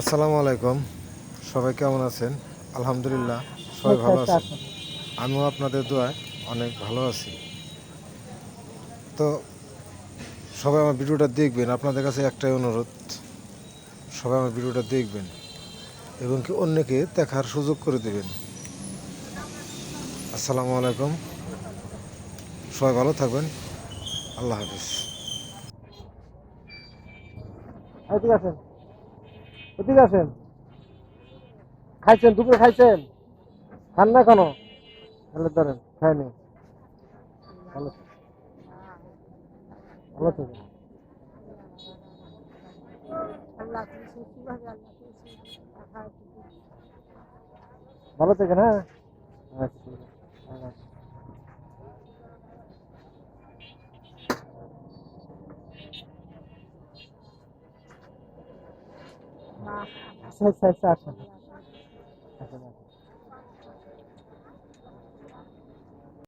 আসসালামু আলাইকুম। সবাই কেমন আছেন? আলহামদুলিল্লাহ সবাই ভালো আছেন। আমিও আপনাদের দোয়ায় অনেক ভালো আছি। তো সবাই আমার ভিডিওটা দেখবেন আপনাদের কাছে একটাই অনুরোধ সবাই আমার ভিডিওটা দেখবেন এবং কি অন্যকে দেখার সুযোগ করে দেবেন। আসসালামু আলাইকুম। সবাই ভালো থাকবেন। আল্লাহ হাফিজ। এদিকে আসেন। এদিকে আসেন। খাইছেন দুপুরে খাইছেন? খান না কেন তাহলে ধরেন খাইনি ভালো ভালো থেকে আল্লাহ করেছে কীভাবে আল্লাহ করেছে টাকা একটু ভালো থেকে না আচ্ছা। আচ্ছা। মা